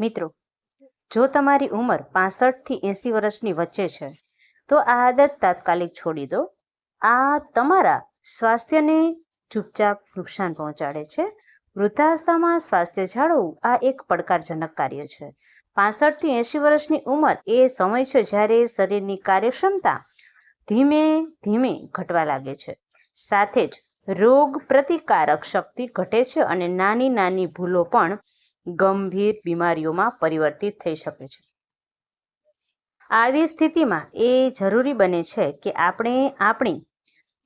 મિત્રો, જો તમારી ઉંમર પાસઠથી એંસી વર્ષની વચ્ચે છે, તો આ આદત તાત્કાલિક છોડી દો. આ તમારા સ્વાસ્થ્યને ચૂપચાપ નુકસાન પહોંચાડે છે. વૃદ્ધાવસ્થામાં સ્વાસ્થ્ય જાળવવું આ એક પડકારજનક કાર્ય છે. પાસઠથી એંશી વર્ષની ઉંમર એ સમય છે જ્યારે શરીરની કાર્યક્ષમતા ધીમે ધીમે ઘટવા લાગે છે. સાથે જ રોગ પ્રતિકારક શક્તિ ઘટે છે અને નાની નાની ભૂલો પણ ગંભીર બીમારીઓમાં પરિવર્તિત થઈ શકે છે. આવી સ્થિતિમાં એ જરૂરી બને છે કે આપણે આપણી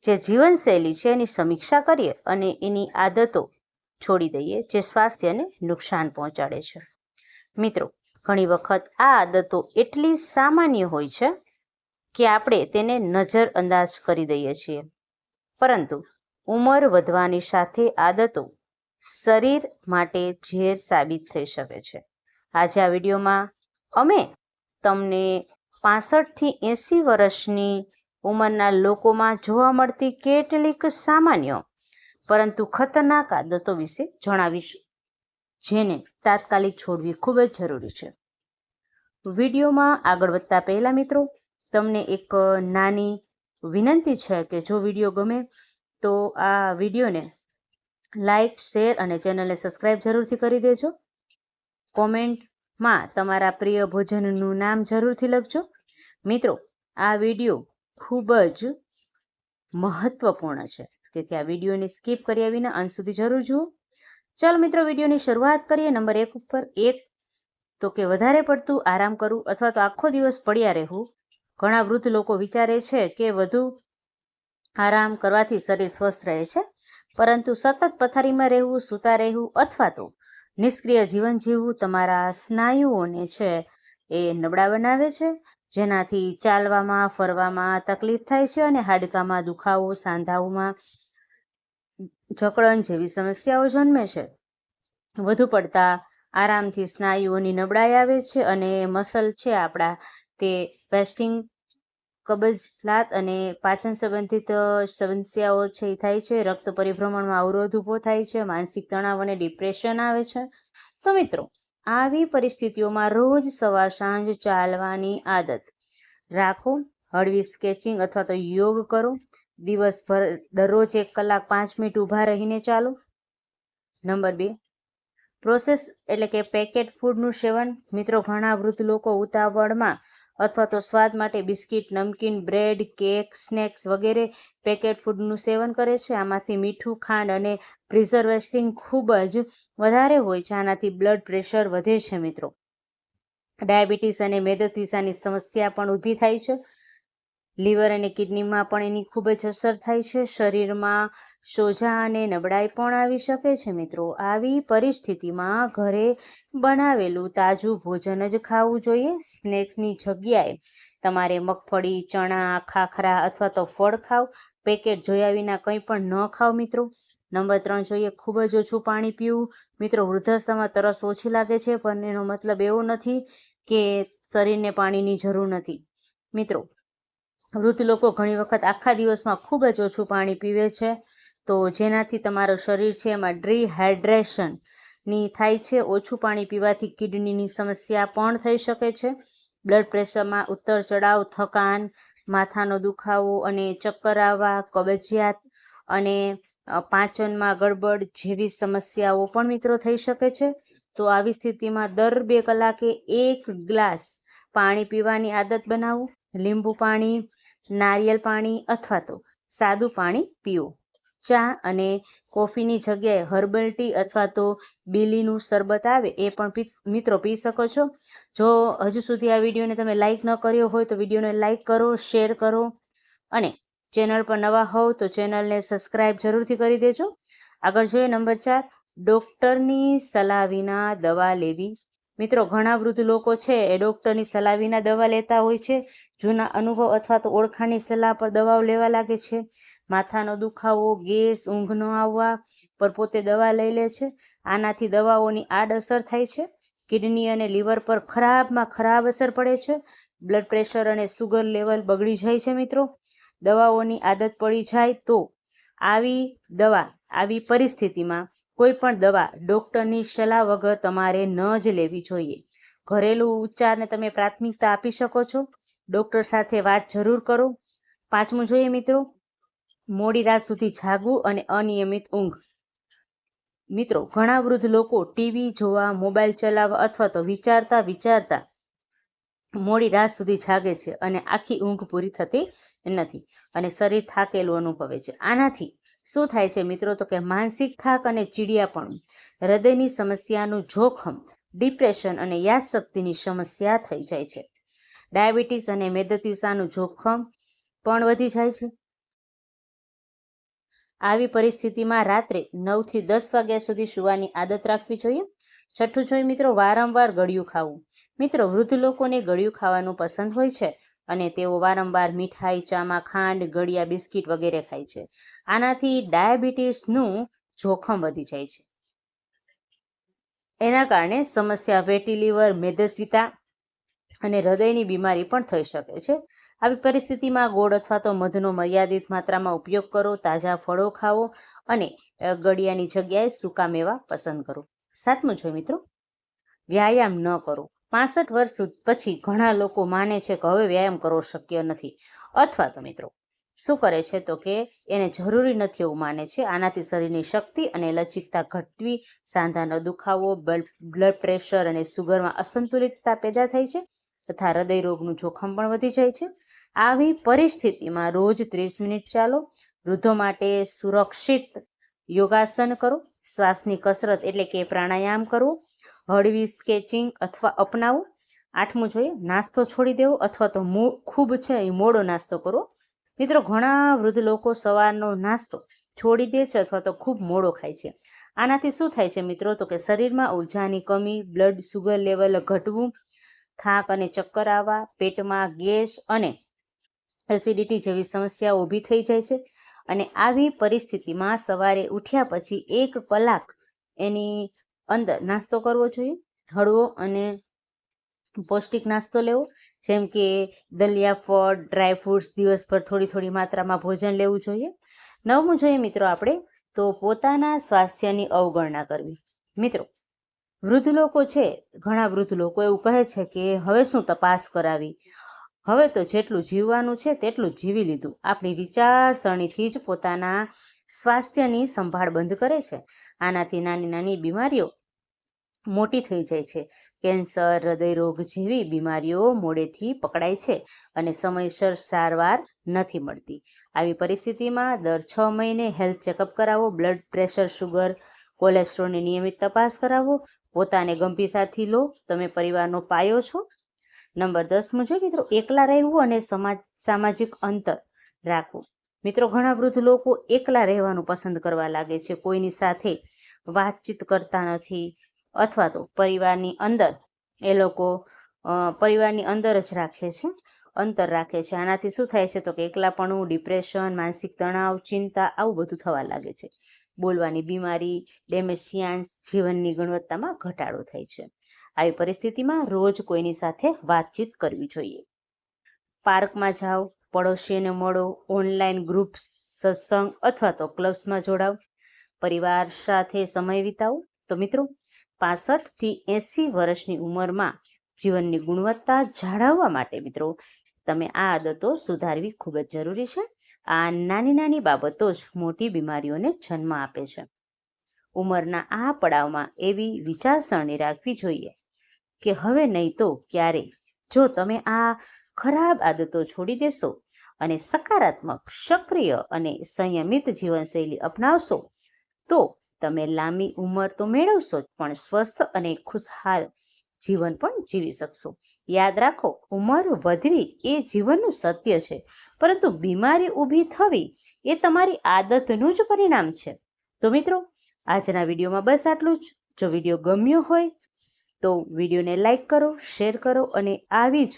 જે જીવનશૈલી છે એની સમીક્ષા કરીએ અને એની આદતો છોડી દઈએ જે સ્વાસ્થ્યને નુકસાન પહોંચાડે છે. મિત્રો, ઘણી વખત આ આદતો એટલી સામાન્ય હોય છે કે આપણે તેને નજરઅંદાજ કરી દઈએ છીએ. પરંતુ ઉંમર વધવાની સાથે આદતો શરીર માટે ઝેર સાબિત થઈ શકે છે. આજે આ વિડીયોમાં અમે તમને પાસઠથી એંસી વર્ષની ઉંમરના લોકોમાં જોવા મળતી કેટલીક સામાન્ય, પરંતુ ખતરનાક આદતો વિશે જણાવીશું, જેને તાત્કાલિક છોડવી ખૂબ જ જરૂરી છે. વિડીયોમાં આગળ વધતા પહેલાં મિત્રો, તમને એક નાની વિનંતી છે કે જો વીડિયો ગમે, તો આ વિડીયોને લાઈક, શેર અને ચેનલને સબસ્ક્રાઈબ જરૂરથી કરી દેજો. કોમેન્ટમાં તમારા પ્રિય ભોજનનું નામ જરૂરથી લખજો. મિત્રો, આ વીડિયો ખૂબ જ મહત્વપૂર્ણ છે. તેથી આ વિડીયોને સ્કીપ કર્યા વિના અંત સુધી જરૂર જુઓ. ચાલો મિત્રો, વિડીયોની શરૂઆત કરીએ નંબર એક ઉપર. એક, તો કે વધારે પડતું આરામ કરવું અથવા તો આખો દિવસ પડ્યા રહેવું. ઘણા વૃદ્ધ લોકો વિચારે છે કે વધુ આરામ કરવાથી શરીર સ્વસ્થ રહે છે. પરંતુ સતત પથારીમાં રહેવું, સૂતા રહેવું અથવા તો નિષ્ક્રિય જીવન જીવવું તમારા સ્નાયુઓને છે એ નબળા બનાવે છે. જેનાથી ચાલવામાં, ફરવામાં તકલીફ થાય છે અને હાડકામાં દુખાવો, સાંધાઓમાં જકડન જેવી સમસ્યાઓ જન્મે છે. વધુ પડતા આરામથી સ્નાયુઓની નબળાઈ આવે છે અને મસલ છે આપણા તે પેસ્ટિંગ કબજલાત અને પાચન સંબંધિત સમસ્યાઓ છે એ થાય છે. રક્ત પરિભ્રમણમાં અવરોધ ઊભો થાય છે. માનસિક તણાવ અને ડિપ્રેશન આવે છે. તો મિત્રો, આવી પરિસ્થિતિઓમાં રોજ સવાર સાંજ ચાલવાની આદત. રાખો, હળવી સ્કેચિંગ અથવા તો યોગ કરો. દિવસભર દરરોજ એક કલાક પાંચ મિનિટ ઊભા રહીને ચાલો. નંબર બે પ્રોસેસ એટલે કે પેકેટ ફૂડનું સેવન. મિત્રો, ઘણા વૃદ્ધ લોકો ઉતાવળમાં અથવા તો સ્વાદ માટે બિસ્કિટ, નમકીન, બ્રેડ, કેક, સ્નેક્સ વગેરે પેકેટ ફૂડનું સેવન કરે છે. આમાંથી મીઠું, ખાંડ અને પ્રિઝર્વેસ્ટિંગ ખૂબ જ વધારે હોય છે. આનાથી બ્લડ પ્રેશર વધે છે મિત્રો. ડાયાબિટીસ અને મેદતિસાની સમસ્યા પણ ઊભી થાય છે. લીવર અને કિડનીમાં પણ એની ખૂબ જ અસર થાય છે. શરીરમાં સોજા અને નબળાઈ પણ આવી શકે છે મિત્રો. આવી પરિસ્થિતિમાં ઘરે બનાવેલું તાજું ભોજન જ ખાવું જોઈએ. સ્નેક્સની જગ્યાએ તમારે મગફળી, ચણા, ખાખરા અથવા તો ફળ ખાવ. પેકેટ જોયા વિના કંઈ પણ ન ખાવ મિત્રો. નંબર ત્રણ, જોઈએ, ખૂબ જ ઓછું પાણી પીવું. મિત્રો, વૃદ્ધાવસ્થામાં તરસ ઓછી લાગે છે, પણ એનો મતલબ એવો નથી કે શરીરને પાણીની જરૂર નથી. મિત્રો, વૃદ્ધ લોકો ઘણી વખત આખા દિવસમાં ખૂબ જ ઓછું પાણી પીવે છે. તો જેનાથી તમારું શરીર છે એમાં ડ્રીહાઇડ્રેશનની થાય છે. ઓછું પાણી પીવાથી કિડનીની સમસ્યા પણ થઈ શકે છે. બ્લડ પ્રેશરમાં ઉત્તર ચડાવ થકાન, માથાનો દુખાવો અને ચક્કર આવવા કબજિયાત અને પાચનમાં ગડબડ જેવી સમસ્યાઓ પણ મિત્રો થઈ શકે છે. તો આવી સ્થિતિમાં દર બે કલાકે એક ગ્લાસ પાણી પીવાની આદત બનાવો. લીંબુ પાણી, નારિયેલ પાણી અથવા તો સાદું પાણી પીવો ચા અને કોફીની જગ્યાએ હર્બલ ટી અથવા તો બીલીનું શરબત આવે એ પણ મિત્રો પી શકો છો. જો હજુ સુધી આ વિડીયોને તમે લાઇક ન કર્યો હોય તો વિડીયોને લાઇક કરો, શેર કરો અને ચેનલ પર નવા હોવ તો ચેનલને સબસ્ક્રાઈબ જરૂરથી કરી દેજો. આગળ જોઈએ નંબર ચાર, ડૉક્ટરની સલાહ વિના દવા લેવી. મિત્રો, ઘણા વૃદ્ધ લોકો છે, એ ડૉક્ટરની સલાહ વિના દવા લેતા હોય છે, જૂના અનુભવ અથવા તો ઓળખાણની સલાહ પર દવાઓ લેવા લાગે છે. માથાનો દુખાવો, ગેસ, ઊંઘ ન આવવા પર પોતે દવા લઈ લે છે. આનાથી દવાઓની આડઅસર થાય છે. કિડની અને લીવર પર ખરાબમાં ખરાબ અસર પડે છે. બ્લડ પ્રેશર અને સુગર લેવલ બગડી જાય છે મિત્રો. દવાઓની આદત પડી જાય તો આવી દવા, આવી પરિસ્થિતિમાં કોઈ પણ દવા ડૉક્ટરની સલાહ વગર તમારે ન જ લેવી જોઈએ. ઘરેલું ઉપચારને તમે પ્રાથમિકતા આપી શકો છો. ડૉક્ટર સાથે વાત જરૂર કરો. પાંચમું જોઈએ મિત્રો, મોડી રાત સુધી જાગવું અને અનિયમિત ઊંઘ. મિત્રો, ઘણા વૃદ્ધ લોકો ટીવી જોવા, મોબાઈલ ચલાવવા અથવા તો વિચારતા વિચારતા મોડી રાત સુધી જાગે છે અને આખી ઊંઘ પૂરી થતી નથી અને શરીર થાકેલું અનુભવે છે. આનાથી શું થાય છે મિત્રો? તો કે માનસિક થાક અને ચીડિયાપણું. હૃદયની સમસ્યાનું જોખમ, ડિપ્રેશન અને યાદશક્તિની સમસ્યા થઈ જાય છે. ડાયાબિટીસ અને મેદતીસાનું જોખમ પણ વધી જાય છે. આવી પરિસ્થિતિમાં રાત્રે નવથી દસ વાગ્યા સુધી સુવાની આદત રાખવી જોઈએ. છઠ્ઠું જોઈએ મિત્રો, વારંવાર ગળ્યું ખાવું. મિત્રો, વૃદ્ધ લોકોને ગળ્યું ખાવાનું પસંદ હોય છે. અને તેઓ વારંવાર મીઠાઈ, ચામાં ખાંડ, ગળિયા બિસ્કિટ વગેરે ખાય છે. આનાથી ડાયાબિટીસનું જોખમ વધી જાય છે. એના કારણે સમસ્યા ફેટી લીવર, મેદસ્વિતા અને હૃદયની બીમારી પણ થઈ શકે છે. આવી પરિસ્થિતિમાં ગોળ અથવા તો મધનો મર્યાદિત માત્રામાં ઉપયોગ કરો, તાજા ફળો ખાઓ અને ગળિયાની જગ્યાએ સૂકા મેવા પસંદ કરો. સાતમું છે મિત્રો, વ્યાયામ ન કરો. પાસઠ વર્ષ પછી ઘણા લોકો માને છે કે હવે વ્યાયામ કરવો શક્ય નથી. અથવા તો મિત્રો, શું કરે છે તો કે એને જરૂરી નથી એવું માને છે. આનાથી શરીરની શક્તિ અને લચકતા ઘટવી, સાંધાનો દુખાવો બ્લડ પ્રેશર અને સુગરમાં અસંતુલિતતા પેદા થાય છે તથા હૃદય રોગનું જોખમ પણ વધી જાય છે. આવી પરિસ્થિતિમાં રોજ ત્રીસ મિનિટ ચાલો, વૃદ્ધો માટે સુરક્ષિત યોગાસન કરો, શ્વાસની કસરત એટલે કે પ્રાણાયામ કરવો હળવી સ્કેચિંગ અથવા અપનાવો. આઠમું જોઈએ, નાસ્તો છોડી દેવો અથવા તો ખૂબ છે એ મોડો નાસ્તો કરવો. મિત્રો, ઘણા વૃદ્ધ લોકો સવારનો નાસ્તો છોડી દે છે અથવા તો ખૂબ મોડો ખાય છે. આનાથી શું થાય છે મિત્રો? તો કે શરીરમાં ઉર્જાની કમી બ્લડ સુગર લેવલ ઘટવું, થાક અને ચક્કર આવવા, પેટમાં ગેસ અને એસિડિટી જેવી સમસ્યાઓ ઊભી થઈ જાય છે. અને આવી પરિસ્થિતિમાં સવારે ઉઠ્યા પછી એક કલાક એની અંદર નાસ્તો કરવો જોઈએ, હળવો અને પૌષ્ટિક નાસ્તો લેવો, જેમ કે દલિયા ફળ, ડ્રાય ફ્રૂટ્સ દિવસભર થોડી થોડી માત્રામાં ભોજન લેવું જોઈએ. નવમું જોઈએ મિત્રો આપણે, તો પોતાના સ્વાસ્થ્યની અવગણના કરવી. મિત્રો, વૃદ્ધ લોકો છે, ઘણા વૃદ્ધ લોકો એવું કહે છે કે હવે શું તપાસ કરાવી? હવે તો જેટલું જીવવાનું છે તેટલું જીવી લીધું. આપણી વિચારસરણીથી જ પોતાના સ્વાસ્થ્યની સંભાળ બંધ કરે છે. આનાથી નાની નાની બીમારીઓ મોટી થઈ જાય છે. કેન્સર, હૃદયરોગ જેવી બીમારીઓ મોડેથી પકડાય છે અને સમયસર સારવાર નથી મળતી. આવી પરિસ્થિતિમાં દર છ મહિને હેલ્થ ચેકઅપ કરાવો, બ્લડ પ્રેશર શુગર, કોલેસ્ટ્રોલની નિયમિત તપાસ કરાવો, પોતાને ગંભીરતાથી લો, તમે પરિવારનો પાયો છો. નંબર દસ મુજબ મિત્રો એકલા રહેવું અને સમાજ સામાજિક અંતર રાખવું. મિત્રો, ઘણા વૃદ્ધ લોકો એકલા રહેવાનું પસંદ કરવા લાગે છે. કોઈની સાથે વાતચીત કરતા નથી અથવા તો પરિવારની અંદર, એ લોકો પરિવારની અંદર જ રાખે છે, અંતર રાખે છે. આનાથી શું થાય છે તો કે એકલાપણું ડિપ્રેશન માનસિક તણાવ, ચિંતા આવું બધું થવા લાગે છે. બોલવાની બીમારી ડેમેશિયાન્સ જીવનની ગુણવત્તામાં ઘટાડો થાય છે. આવી પરિસ્થિતિમાં રોજ કોઈની સાથે વાતચીત કરવી જોઈએ. પાર્કમાં જાઓ પડોશીને મળો ઓનલાઈન ગ્રુપ સત્સંગ અથવા તો ક્લબ્સમાં જોડાવ પરિવાર સાથે સમય વિતાવો. તો મિત્રો પાસઠથી એંસી વર્ષની ઉંમરમાં જીવનની ગુણવત્તા જાળવવા માટે મિત્રો, તમે આ આદતો સુધારવી ખૂબ જ જરૂરી છે. આ નાની નાની બાબતો જ મોટી બીમારીઓને જન્મ આપે છે. ઉંમરના આ પડાવમાં એવી વિચારસરણી રાખવી જોઈએ કે હવે નહીં તો ક્યારે? જો તમે આ ખરાબ આદતો છોડી દેશો અને સકારાત્મક સક્રિય અને સંયમિત જીવનશૈલી અપનાવશો, તો તમે લાંબી ઉંમર તો મેળવશો જ, પણ સ્વસ્થ અને ખુશહાલ જીવન પણ જીવી શકશો. યાદ રાખો, ઉંમર વધવી એ જીવનનું સત્ય છે, પરંતુ બીમારી ઊભી થવી એ તમારી આદતનું જ પરિણામ છે. તો મિત્રો, આજના વિડીયોમાં બસ આટલું જ. જો વીડિયો ગમ્યો હોય તો વિડીયોને લાઈક કરો, શેર કરો અને આવી જ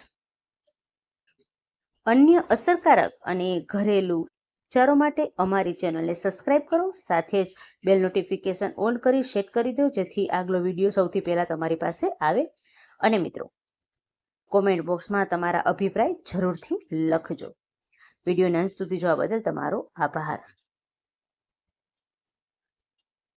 અન્ય અસરકારક અને ઘરેલું ઉપચારો માટે અમારી ચેનલને સબસ્ક્રાઇબ કરો. સાથે જ બેલ નોટિફિકેશન ઓન કરી સેટ કરી દો, જેથી આગલો વીડિયો સૌથી પહેલાં તમારી પાસે આવે. અને મિત્રો, કોમેન્ટ બોક્સમાં તમારા અભિપ્રાય જરૂરથી લખજો. વિડીયોને અંત સુધી જોવા બદલ તમારો આભાર.